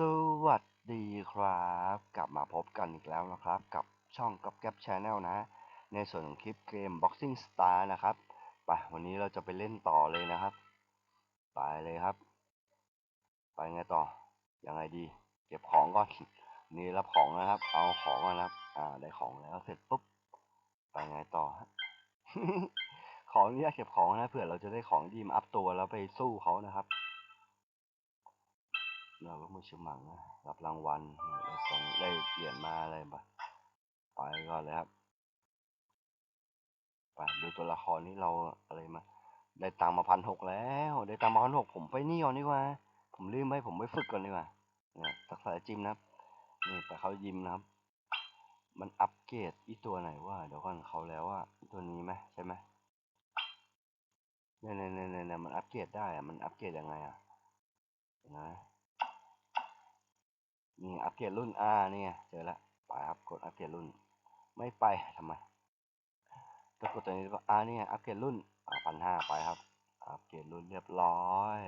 สวัสดีครับ กลับมาพบกันอีกแล้วนะครับ กับช่องกับแก๊ปชาแนลนะ ในส่วนของคลิปเกม Boxing Star นะครับไปวันนี้เราจะไปเล่นต่อเลยนะครับ ไปเลยครับ ไปไงต่อ ยังไงดี เก็บของก่อน นี่รับของนะครับ เอาของนนะครับ อ่า ได้ของแล้วเสร็จปุ๊บ ไปไงต่อฮะขออนุญาตเก็บของนะเผื่อเราจะได้ของดีมาอัพตัวแล้วไปสู้เขานะครับ เราก็มือชิมังนะรับรางวัลได้ส่งได้เหรียญมาอะไรปะไปก่อนเลยครับไปดูตัวละครนี้เราอะไรมา ได้ตังมาพันหกแล้ว ได้ตังมาพันหกผมไปนี่ก่อนดีกว่า ผมลืมไปผมไปฝึกก่อนดีกว่าเนี่ยทักษะจิมนะครับนี่ไปเขายิมนะครับ มันอัปเกรดอีตัวไหนว่าเดี๋ยวก่อนเขาแล้วว่าตัวนี้ไหมใช่ไหมเนี่ยเนี่ยเนี่ยเนี่ยมันอัปเกรดได้อะมันอัปเกรดยังไงอะนะ นี่อัปเกรดรุ่นอ่านี่ไงเจอแล้วไปครับกดอัปเกรดรุ่น ไม่ไปทำไมก็กดตัวนี้ว่าอ่านี่ไงอัปเกรดรุ่นอ่าพันห้าไปครับ อัปเกรดรุ่นเรียบร้อย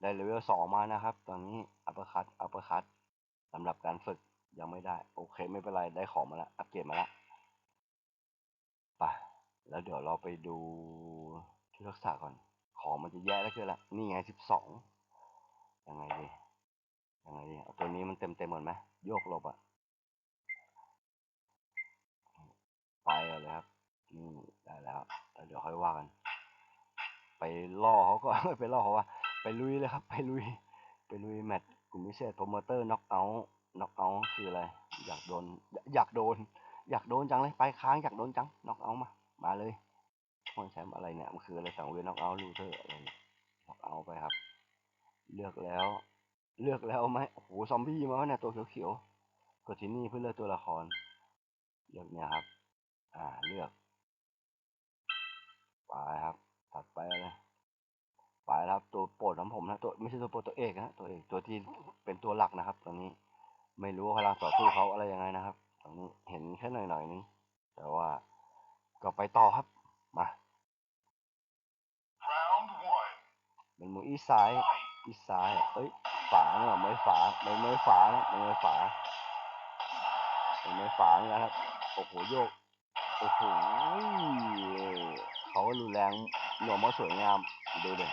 ได้เลเวลสองมานะครับ ตอนนี้อัปเปอร์คัตอัปเปอร์คัตสำหรับการฝึกยังไม่ได้ โอเคไม่เป็นไรได้ของมาแล้วอัปเกรดมาแล้วไปแล้วเดี๋ยวเราไปดูที่รักษาก่อน ของมันจะแย่แล้วคือละนี่ไงสิบสองยังไงดี ยังไงดีเอาตัวนี้มันเต็มเต็มหมดไหมโยกหลบอะไปกันเลยครับนี่ได้แล้วเดี๋ยวค่อยว่ากัน ไปล่อเขาก็ไปล่อเขาว่า ไปลุยเลยครับ ไปลุย ไปลุยแมตช์กลุ่มพิเศษโปรโมเตอร์น็อกเอาท์น็อกเอาท์คืออะไร อยากโดน อยากโดน อยากโดนจังเลย ไปค้างอยากโดนจังน็อกเอาท์มา มาเลยคนแชมป์อะไรเนี่ย มันคืออะไรสังเวียนน็อกเอาท์ลูเทอร์อะไรเนี่ยน็อกเอาท์ไปครับ เลือกแล้ว เลือกแล้วไหมโอ้โหซอมบี้มาวะเนี่ยตัวเขียวๆกดที่นี่เพื่อเลือกตัวละคร เลือกเนี่ยครับ อ่าเลือกไปครับ ถัดไปเลยไปแล้วครับ ตัวโปรดของผมนะตัวไม่ใช่ตัวโปรดตัวเอกนะตัวเอกตัวที่เป็นตัวหลักนะครับตอนนี้ไม่รู้ว่าพลังต่อสู้เขาอะไรยังไงนะครับ ตอนนี้เห็นแค่หน่อยๆนึงแต่ว่าก็ไปต่อครับมา Round one. เป็นมืออีซ้ายอีซ้ายอะเอ้ย ฝาเนี่ยไม่ฝาไม่ไม่ฝานะไม่ไม่ฝาไม่ไม่ฝาเหมือนกันครับโอ้โหโยกโอ้โหเขารุนแรงหน่วงมาสวยงามดูเด็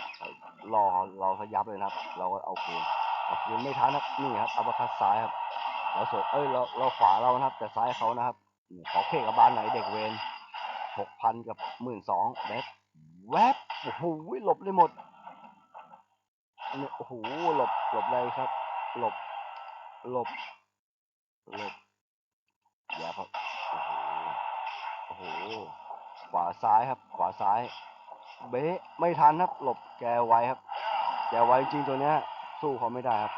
รอเราเขายับเลยนะครับ เราก็เอาคืนเอาคืนไม่ทันนะนี่ครับอัปร์คัตซ้ายครับเราสวยเอ้ยเราเราขวาเรานะครับ แต่ซ้ายเขานะครับขอเคกับบานไหนเด็กเวนหกพันกับหมื่นสองเด็ดแวบโอ้โหหลบเลยหมด โอ้โหหลบหลบเลยครับ หลบ หลบ หลบอย่าครับโอ้โหโอ้โหขวาซ้ายครับ ขวาซ้าย เบ๊ะไม่ทันครับ หลบแกไวครับ แกไวจริงตัวเนี้ย สู้เขาไม่ได้ครับ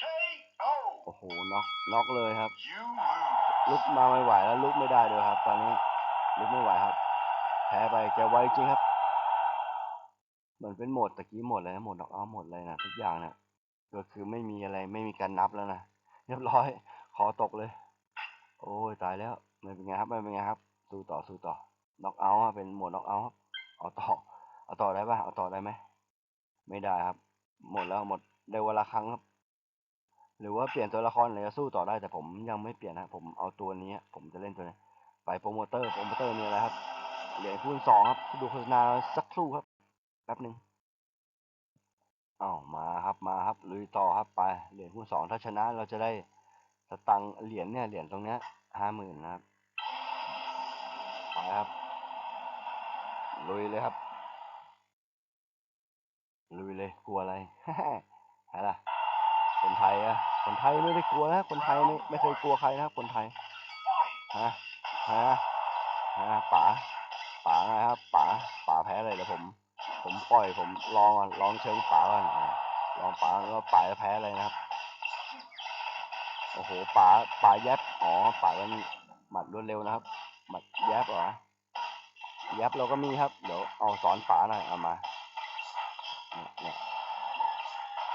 KO. โอ้โหน็อกน็อกเลยครับ You lose. ลุกมาไม่ไหวแล้วลุกไม่ได้ด้วยครับ ตอนนี้ลุกไม่ไหวครับ แพ้ไปแกไวจริงครับเห มือนเป็นโหมดตะกี้โหมดเลยนะโหมดน็อกเอาท์โหมดเลยนะทุกอย่างนะก็คือไม่มีอะไรไม่มีการนับแล้วนะเรียบร้อย ขอตกเลย โอ้ยตายแล้วไม่เป็นไงครับไม่เป็นไงครับ สู้ต่อสู้ต่อน็อกเอาท์เป็นโหมดน็อกเอาท์ครับเอาต่อ เอาต่อได้ปะเอาต่อได้ไหมไม่ได้ครับ หมดแล้วหมดได้เวลาครั้งครับ หรือว่าเปลี่ยนตัวละครอะไรจะสู้ต่อได้แต่ผมยังไม่เปลี่ยนนะผมเอาตัวนี้ ผมจะเล่นตัวนี้ ไปโปรโมเตอร์โปรโมเตอร์มีอะไรครับเหรียญคูณสองครับดูโฆษณาสักครู่ครับ แป๊บหนึ่งอ้าวมาครับมาครับลุยต่อครับไปเหรียญคูณสองถ้าชนะเราจะได้สตังเหรียญเนี่ยเหรียญตรงเนี้ยห้าหมื่นนะครับไปครับลุยเลยครับลุยเลยกลัวอะไรฮะล่ะคนไทยอะคนไทยไม่ได้กลัวนะคนไทยไม่ไม่เคยกลัวใครนะครับคนไทยฮะฮะฮะป๋าป๋าไงครับป๋าป๋าแพ้เลยเดี๋ยวผม ผมปล่อยผมลองก่อนลองเชิงป๋าก่อนอ่าลองป๋าแล้วป๋าจะแพ้เลยนะครับ โอ้โหป๋าป๋าแยบอ๋อป๋าเป็นหมัดรวดเร็วนะครับ หมัดแยบเหรอแยบเราก็มีครับ เดี๋ยวเอาสอนป๋าหน่อยเอามาเนี่ย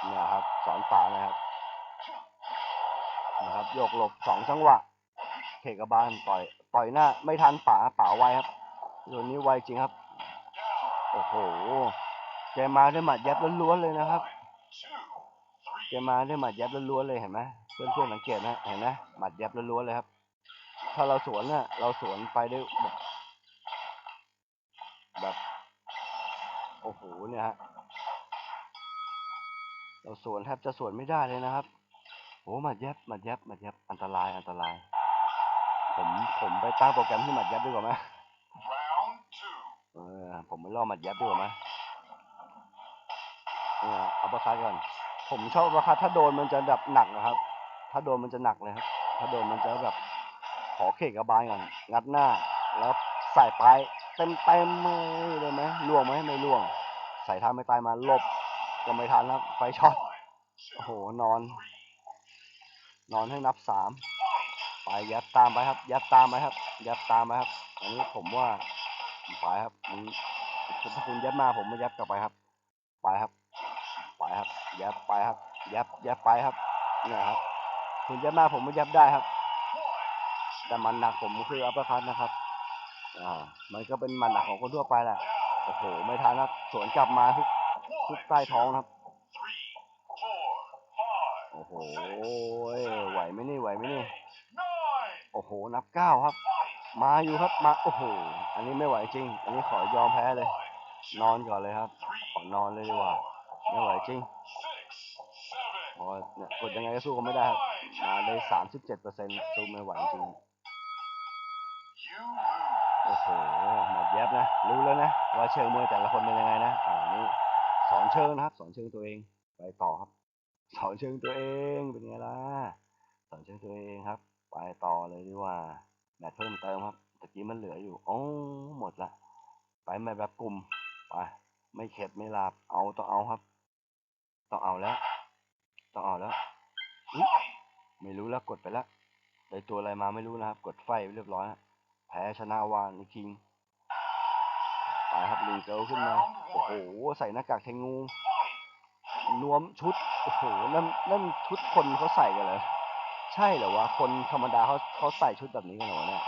เนี่ยครับ สอนป๋านะครับนะครับโยกหลบสองจังหวะเขกบาลต่อย ต่อยหน้า ไม่ทันป๋าป๋าไวครับตัวนี้ไวจริงครับ อ้โหแกมาด้วยหมัดยับล้วนๆเลยนะครับแกมาด้วยหมัดยับล้วนๆเลยเห็นไหมเพื่อนๆสังเกตนะเห็นไหมหมัดยับล้วนๆเลยครับ ถ้าเราสวนเนี่ยเราสวนไปได้แบบแบบโอ้โหเนี่ยฮะเราสวนแทบจะสวนไม่ได้เลยนะครับโอ้หมัดยับหมัดยับหมัดยับอันตรายอันตราย ผมผมไปตั้งโปรแกรมที่หมัดยับดีกว่าไหม ออผมไปล่อมัดยับดีกว่าไหมเนี่ยเอาประคัดก่อน ผมชอบประคัดถ้าโดนมันจะแบบหนักนะครับ ถ้าโดนมันจะหนักเลยครับ ถ้าโดนมันจะแบบขอเขกกระบาลก่อน งัดหน้า แล้วใส่ปลายเต็มเต็มเลยได้ไหมล่วงไหมไม่ล่วง ใส่ท่าไม่ตายมาลบ ก็ไม่ทันครับไฟช็อต โอ้โห นอน นอนให้นับสาม ไปยัดตามไปครับ ยัดตามไปครับ ยัดตามไปครับ อันนี้ผมว่า ไปครับมึงถ้าคุณยัดมาผมไม่ยัดกลับไปครับ ไปครับ ไปครับ ยัดไปครับ ยัดยัดไปครับเนี่ยครับ คุณยัดมาผมไม่ยัดได้ครับ แต่มันหนักผมคืออัปเปอร์คัตนะครับ อ่า มันก็เป็นมันหนักของคนทั่วไปแหละ โอ้โห ไม่ทันครับ สวนกลับมาทุกทุกใต้ท้องครับ โอ้โห ไหวไหมนี่ ไหวไหมนี่ โอ้โห นับเก้าครับ มาอยู่ครับมาโอ้โหอันนี้ไม่ไหวจริง อันนี้ขอยอมแพ้เลย นอนก่อนเลยครับขอนอนเลยดีกว่าไม่ไหวจริง Six, seven, เพราะว่าเนี่ยกดยังไงก็สู้เขาไม่ได้ครับมาได้สามสิบเจ็ดเปอร์เซ็นต์สู้ไม่ไหวจริงโอ้โหหมดแยบนะ รู้แล้วนะว่าเชิงมวยแต่ละคนเป็นยังไงนะอ่านี่สอนเชิงนะครับ สอนเชิงตัวเองไปต่อครับสอนเชิงตัวเองเป็นไงล่ะสอนเชิงตัวเองครับ ไปต่อเลยดีกว่า แมตช์เพิ่มเติมครับตะกี้มันเหลืออยู่โอ้หมดละไปมตช์แบบกลุ่มไปไม่เข็ดไม่หลาบเอาต้องเอาครับต้องเอาแล้วต้องเอาแล้วไม่รู้แล้วกดไปแล้วได้ตัวอะไรมาไม่รู้นะครับ กดไฟเรียบร้อยแล้วแพ้ชนะวานคิงไปครับลีเกิลขึ้นมาโอ้โหใส่หน้ากากเทงงูนวมชุดโอ้โหนั่นนั่นชุดคนเขาใส่กันเลย ใช่เหรอวะ คนธรรมดาเขาเขาใส่ชุดแบบนี้กันเหรอวะเนี่ย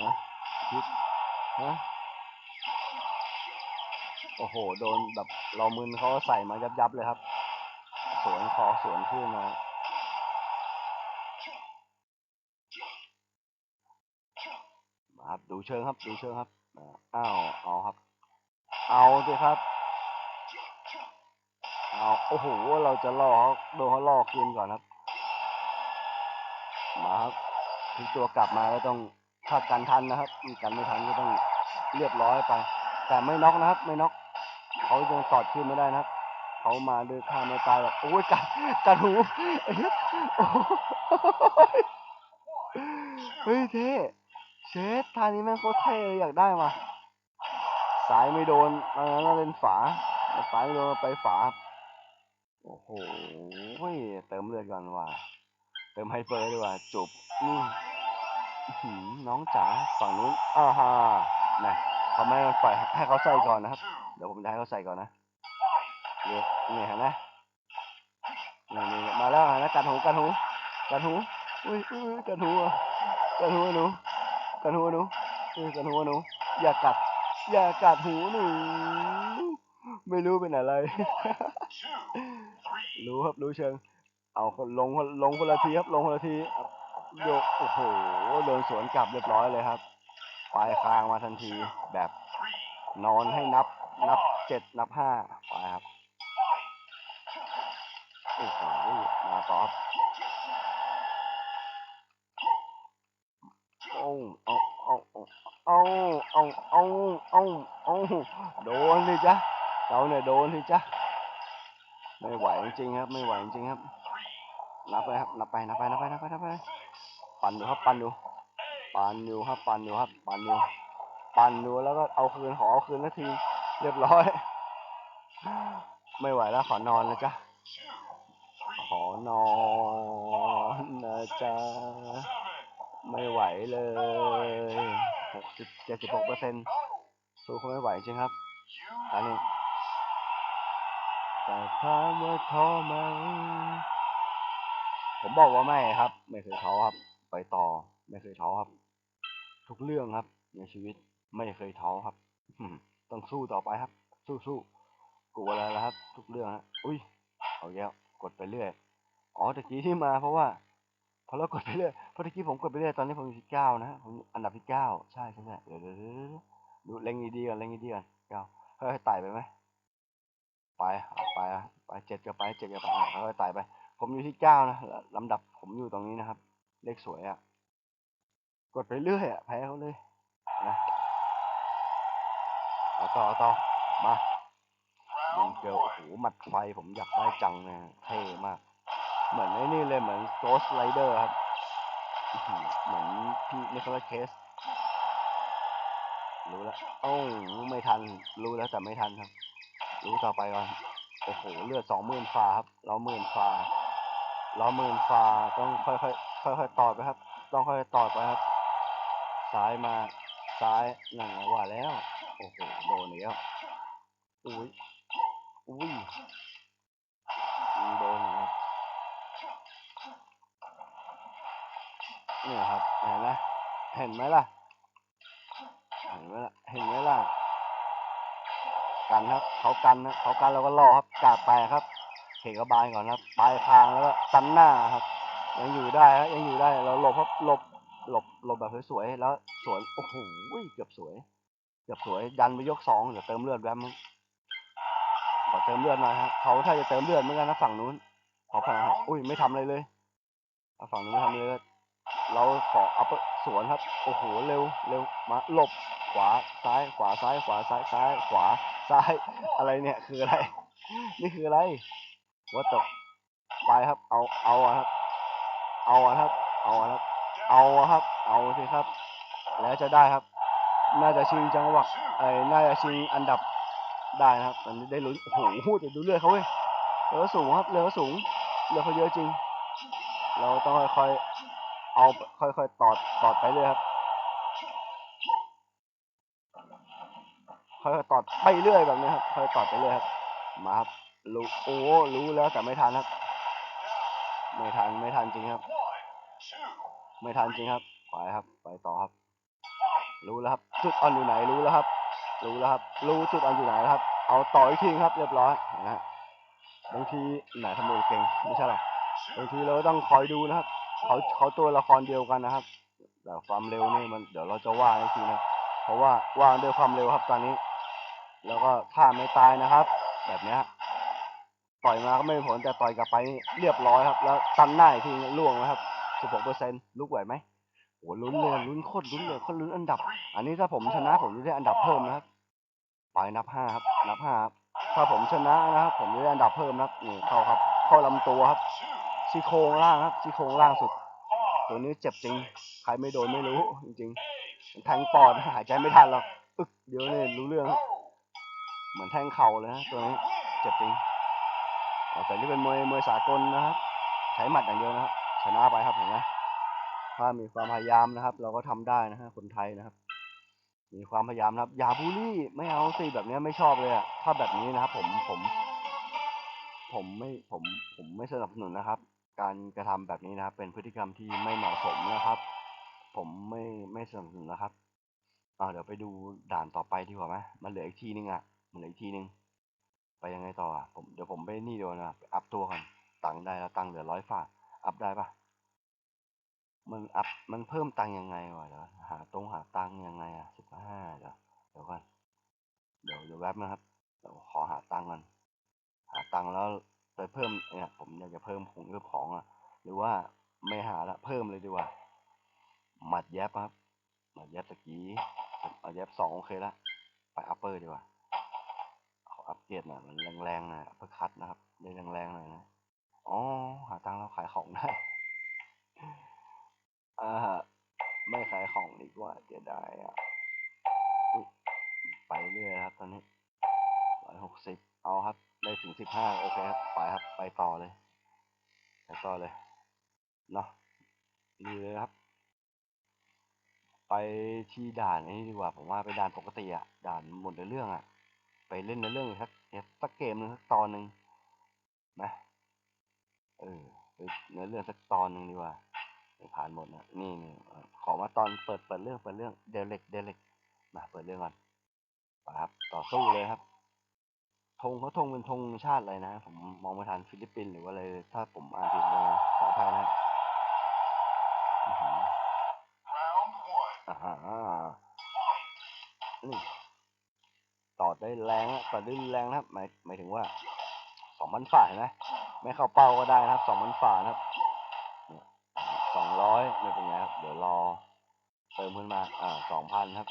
ฮะชุดฮะโอ้โห โดนแบบเรามึนเขาใส่มายับยับเลยครับ สวนคอสวนขึ้นมามาครับดูเชิงครับดูเชิงครับอ้าวเอาครับ เอาสิครับเอาโอ้โหเราจะล่อเขาโดนเขาล่อคืนก่อนครับ มาครับถึงตัวกลับมาก็ต้องถ้ากันทันนะครับกันไม่ทันก็ต้องเรียบร้อยไป แต่ไม่น็อกนะครับ ไม่น็อกเขายังตอดคืนไม่ได้นะครับเขามาด้วยท่าไม่ตายแบบโอ้ยกัดกัดหูเฮ้ยเท่เชฟทานี้แม่งโคตรเท่เลยอยากได้มาสายไม่โดนอันนั้นเป็นฝาสายไม่โดนไปฝาโอ้โหเติมเลือดก่อนว่ะ ติมไฮเปอร์ดีกว่าจบนี่อื้อหือน้องจ๋าฝั่งนู้นอ้าฮานะเขาไม่ปล่อยให้เขาใส่ก่อนนะครับ เดี๋ยวผมจะให้เขาใส่ก่อนนะเนี่ยนี่เห็นไหมนี่นี่มาแล้วนไหมกัดหูกัดหูกัดหูอุ้ยอุ้ยกัดหูอะกัดหูหนูกัดหูหนูอุ้ยกัดหูหนูอย่ากัด อย่ากัดหูหนูไม่รู้เป็นอะไร รู้ครับรู้เชิง เอาลงลงคนละทีครับลงคนละทีโยกโอ้โหโดนสวนกลับเรียบร้อยเลยครับปลายคางมาทันทีแบบนอนให้นับนับเจ็ดนับห้าไปครับโอ้โหมาต่อครับโอ้เอาเอาเอาเอาเอาเอาเอาโดนเลยจ้ะเราเนี่ยโดนเลยจ้ะไม่ไหวจริงครับ ไม่ไหวจริงครับ นับไปครับนับไปนับไปนับไปนับไปนับไปปั่นอยู่ครับปั่นอยู่ปั่นอยู่ครับปั่นอยู่ครับปั่นอยู่ปั่นอยู่แล้วก็เอาคืนขอเอาคืนนาทีเรียบร้อย ไม่ไหวแล้วขอนอนแล้วจ้ะขอนอนนะจ๊ะไม่ไหวเลยหกสิบเจ็ดสิบหกเปอร์เซ็นต์สู้เขาไม่ไหวจริงครับอันนี้แต่ถามว่าท้อไหม ผมบอกว่าไม่ครับ ไม่เคยท้อครับ ไปต่อ ไม่เคยท้อครับ ทุกเรื่องครับ ในชีวิตไม่เคยท้อครับต้องสู้ต่อไปครับ สู้สู้กลัวอะไรแล้วครับ ทุกเรื่องฮะอุ้ยเอาแย้วกดไปเรื่อยอ๋อตะกี้ที่มาเพราะว่าพราะเรากดไปเรื่อยเพราะตะกี้ผมกดไปเรื่อยตอนนี้ผมอยู่ที่เก้านะผมอันดับที่เก้าใช่ใช่ใช่เดี๋ยวเดี๋ยวเดี๋ยวเดี๋ยวดูเล็งดีๆก่อนเล็งดีๆก่อนเก้าค่อยๆไต่ไปไหมไปไปไปเจ็ดก็ไปเจ็ดก็ไปอะค่อยๆไต่ไป ผมอยู่ที่เก้านะลำดับผมอยู่ตรงนี้นะครับ เลขสวยอะ กดไปเรื่อยอะแพ้เขาเลยนะเอาต่อเอาต่อมายิงเกลโอ้โหหมัดไฟผมอยากได้จังเลยเท่มาก เหมือนไอ้นี่เลยเหมือนโกสไ r เดอร์ครับ เหมือนพี่นิโคลัสเคส รู้แล้วโอ้ไม่ทัน รู้แล้วแต่ไม่ทันครับ รู้ต่อไปก่อนโอ้โห เลือดสองหมื่นฟ้าครับ เราหมื่นฟ้า เราหมื่นฟ้าต้องค่อยๆค่อยๆต่อไปครับ ต้องค่อยๆต่อไปครับ ซ้ายมาซ้ายหนั่งว่าแล้ว โอ้โหโดนแล้วอุ้ยอุ้ยยิงโดนแล้วเนี่ยครับเห็นไหมเห็นไหมล่ะ เห็นไหมล่ะเห็นไหมล่ะกันครับ เขากันนะเขากันแล้วก็ล่อครับกาดแตกครับเขกกระบาลก่อนครับ ปลายคางแล้วก็ตันหน้าครับ ยังอยู่ได้ครับยังอยู่ได้เราหลบครับหลบหลบหลบแบบสวยๆแล้วสวยโอ้โหเกือบสวย เกือบสวยดันไปยกสองเดี๋ยวเติมเลือดแป๊บนึงขอเติมเลือดหน่อยฮะเขาถ้าจะเติมเลือดเหมือนกันนะฝั่งนู้นขอฝั่งนู้นอุ้ยไม่ทำอะไรเลยฝั่งนู้นไม่ทำอะไรเลยเราขออัพสวนครับ โอ้โหเร็วเร็วมาหลบขวาซ้ายขวาซ้ายขวาซ้ายซ้ายขวาซ้ายอะไรเนี่ยคืออะไร นี่คืออะไรว่าตก ไปครับ เอาเอาครับ เอาครับ เอาครับ เอาครับ เอาสิครับ แล้วจะได้ครับ น่าจะชิงจังหวะไอ้น่าจะชิงอันดับได้นะครับตอนนี้ได้ลุ้นโอ้โหเดี๋ยวดูเลือดเขาเว้ยเลือดสูงครับเลือดสูงเลือดเขาเยอะจริง เราต้องค่อยๆเอาค่อยๆตอดตอดไปเรื่อยครับค่อยๆตอดไปเรื่อยแบบนี้ครับค่อยๆตอดไปเรื่อยครับมาครับรู้โอ้รู้แล้วแต่ไม่ทันครับ ไม่ทันไม่ทันจริงครับ ไม่ทันจริงครับไปครับ ไปต่อครับ รู้แล้วครับ จุดอ่อนอยู่ไหนรู้แล้วครับ รู้แล้วครับ รู้จุดอ่อนอยู่ไหนแล้วครับ เอาต่ออีกทีครับ เรียบร้อยนะฮะบางทีไหนทำไมเก่งไม่ใช่หรอกบางทีเราต้องคอยดูนะครับเขาเขาตัวละครเดียวกันนะครับ แต่ความเร็วนี่มันเดี๋ยวเราจะว่าอีกทีนะเพราะว่าว่าด้วยความเร็วครับตอนนี้ แล้วก็ท่าไม่ตายนะครับ แบบนี้ ต่อยมาก็ไม่มีผลแต่ต่อยกลับไปเรียบร้อยครับ แล้วตันหน้าอีกทีล่วงนะครับ16เปอร์เซ็นต์ลุกไหวไหมโหลุ้นเลยลุ้นโคตรลุ้นเลยโคตรลุ้นอันดับ อันนี้ถ้าผมชนะผมจะได้อันดับเพิ่มนะครับไปนับห้าครับนับห้าครับถ้าผมชนะนะครับผมจะได้อันดับเพิ่มนะครับนี่เข้าครับเข้าลำตัวครับซี่โครงล่างครับซี่โครงล่างสุด ตัวนี้เจ็บจริงใครไม่โดนไม่รู้จริงๆแทงปอดหายใจไม่ทันหรอกอึกเดี๋ยวนี่รู้เรื่อง เหมือนแทงเข่าเลยนะตัวนี้เจ็บจริง แต่นี่เป็นมวยมวยสากลนะครับ ใช้หมัดอย่างเดียวนะครับชนะไปครับเห็นไหมถ้ามีความพยายามนะครับ เราก็ทำได้นะฮะคนไทยนะครับ มีความพยายามนะครับ อย่าบูลลี่ไม่เอาสิแบบนี้ไม่ชอบเลยอะถ้าแบบนี้นะครับ ผมผม ผมไม่ผมผมไม่สนับสนุนนะครับ การกระทำแบบนี้นะครับ เป็นพฤติกรรมที่ไม่เหมาะสมนะครับ ผมไม่ไม่สนับสนุนนะครับอ่าเดี๋ยวไปดูด่านต่อไปดีกว่าไหมมันเหลืออีกทีนึงอะมันเหลืออีกทีนึง ไปยังไงต่ออะผมเดี๋ยวผมไปนี่เดียวนะไปอัพตัวก่อนตังค์ได้แล้วตังค์เหลือร้อยฝาอัพได้ปะมันอัพมันเพิ่มตังค์ยังไงวะเดี๋ยวหาตรงหาตังค์ยังไงอะสิบห้าเดี๋ยวเดี๋ยวก่อนเดี๋ยวเดี๋ยวแวบนะครับเดี๋ยวขอหาตังค์ก่อนหาตังค์แล้วไปเพิ่มเนี่ยผมอยากจะเพิ่มของเพิ่มของอะ หรือว่าไม่หาละเพิ่มเลยดีกว่าหมัดแยบครับหมัดแยบตะกี้หมัดแยบสองโอเคละไปอัปเปอร์ดีกว่า อัปเกรดหน่อยมันแรงๆหน่อยอัปเปอร์คัตนะครับได้แรงๆหน่อยนะอ๋อหาตังค์แล้วขายของได้อ่าไม่ขายของดีกว่าเสียดายอะอุ๊ยไปเรื่อยครับตอนนี้ร้อยหกสิบเอาครับ ได้ถึงสิบห้าโอเคครับไปครับไปต่อเลยไปต่อเลยเนาะดีเลยครับ ไปที่ด่านนี้ดีกว่าผมว่าไปด่านปกติอะด่านหมดในเรื่องอะ ไปเล่นในเรื่องอีกสักสักเกมหนึ่งสักตอนหนึ่งนะเออไปเนื้อเรื่องสักตอนหนึ่งดีกว่าไปผ่านหมดนะนี่นี่เอ่อขอมาตอนเปิดเปิดเรื่องเปิดเรื่องเดเล็กเดเล็กมาเปิดเรื่องก่อนไปครับต่อสู้เลยครับธงเขาธงเป็นธงชาติอะไรนะ ผมมองไม่ทันฟิลิปปินส์หรือว่าอะไรถ้าผมอ่านผิดเลยขออภัยนะครับอื้อหือ Round one. อ่าฮะ Fight. นี่ ต่อได้แรงนะต่อได้แรงนะครับ หมายหมายถึงว่าสองพันฝ่าเห็นไหมไม่เข้าเป้าก็ได้นะครับสองพันฝ่านะครับสองร้อยไม่เป็นไงครับ เดี๋ยวรอเติมขึ้นมาอ่าสองพันครับ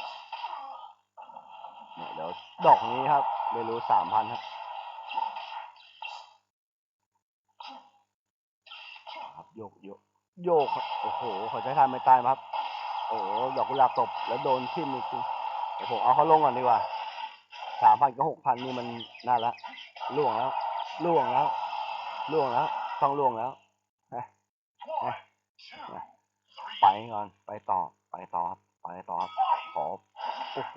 เนี่ยเดี๋ยวดอกนี้ครับ ไม่รู้สามพันครับครับโยกโยกโยกโอ้โหเขาใช้ทานไม่ตายครับ โอ้โหดอกกุหลาบตบแล้วโดนทิ่มอีกทีเดี๋ยวผมเอาเขาลงก่อนดีกว่า สามพันกับหกพันนี่มันน่าละล่วงแล้วล่วงแล้วล่วงแล้วต้องล่วงแล้วไปก่อนไปต่อไปต่อครับไปต่อครับขอโอ้โห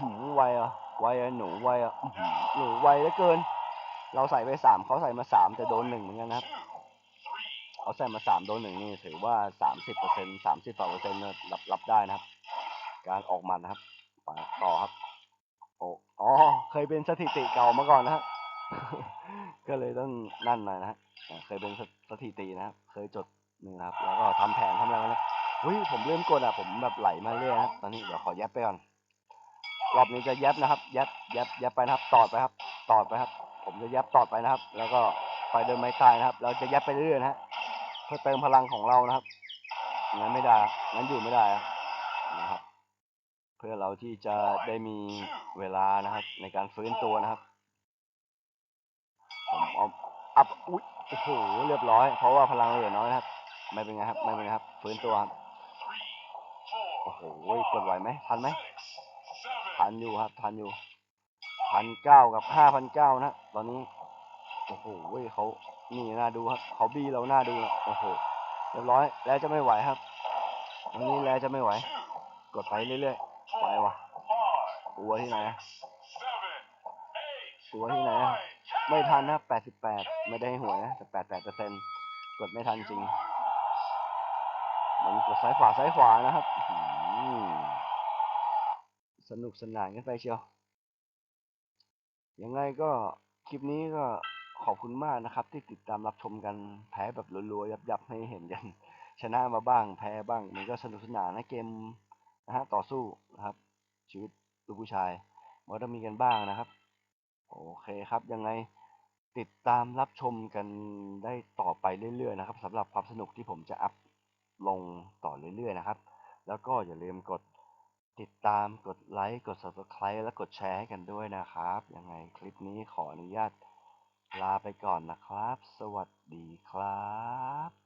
หือไวอะไวอะหนูไวอะหนูไวเหลือเกิน เราใส่ไปสามเขาใส่มาสามแต่โดนหนึ่งเหมือนกันนะครับเขาใส่มาสามโดนหนึ่งนี่ถือว่าสามสิบเปอร์เซ็นสามสิบสองเปอร์เซ็นต์รับรับได้นะครับ การออกมัดนะครับไปต่อครับ อ๋อ เคยเป็นสถิติเก่ามาก่อนนะฮะ ก็เลยต้องนั่นหน่อยนะฮะ เคยเป็นสถิตินะครับ เคยจดหนี่นะครับ แล้วก็ทำแผนทำอะไรมานะอุ้ยผมเริ่มกดอะ ผมแบบไหลมาเรื่อยนะตอนนี้เดี๋ยวขอยับไปก่อน รอบนี้จะยับนะครับ ยับยับยับไปนะครับ ตอดไปครับ ตอดไปครับ ผมจะยับตอดไปนะครับ แล้วก็ไปเดินไม้ตายนะครับ เราจะยับไปเรื่อยนะฮะ เพื่อเติมพลังของเรานะครับงั้นไม่ได้งั้นอยู่ไม่ได้นะครับ พื่อเราที่จะได้มีเวลานะครับ ในการฟื้นตัวนะครับผมเอาอัพอุ๊ยโอ้โหเรียบร้อย เพราะว่าพลังเราเหลือน้อยนะครับ ไม่เป็นไงครับ ไม่เป็นไงครับ ฟื้นตัวครับ Three, four, โอ้โหกดไหวไหมทันไหม six, seven. ทันอยู่ครับทันอยู่พันเก้ากับห้าพันเก้านะตอนนี้โอ้โหเขานี่น่าดูครับเขาบี้เราน่าดูนะโอ้โหเรียบร้อย แล้วจะไม่ไหวครับตรงนี้แล้วจะไม่ไหว Two, กดไปเรื่อยๆ ไป four, ว่ะกลัวที่ไหนอะกลัวที่ไหนอะไม่ทันนะแปดสิบแปดไม่ได้ให้หวยนะแต่แปดแปดเปอร์เซ็นกดไม่ทันจริง มันกดซ้ายขวาซ้ายขวานะครับ สนุกสนานกันไปเชียว ยังไงก็คลิปนี้ก็ขอบคุณมากนะครับ ที่ติดตามรับชมกันแพ้แบบรัวๆยับๆให้เห็นกัน ชนะมาบ้างแพ้บ้าง มันก็สนุกสนานนะเกม นะฮะต่อสู้นะครับ ชีวิตลูกผู้ชายมันต้องมีกันบ้างนะครับ โอเคครับ ยังไงติดตามรับชมกันได้ต่อไปเรื่อยๆนะครับสำหรับความสนุกที่ผมจะอัพลงต่อเรื่อยๆนะครับ แล้วก็อย่าลืมกดติดตามกดไลค์กด subscribe และกดแชร์ให้กันด้วยนะครับ ยังไงคลิปนี้ขออนุญาตลาไปก่อนนะครับ สวัสดีครับ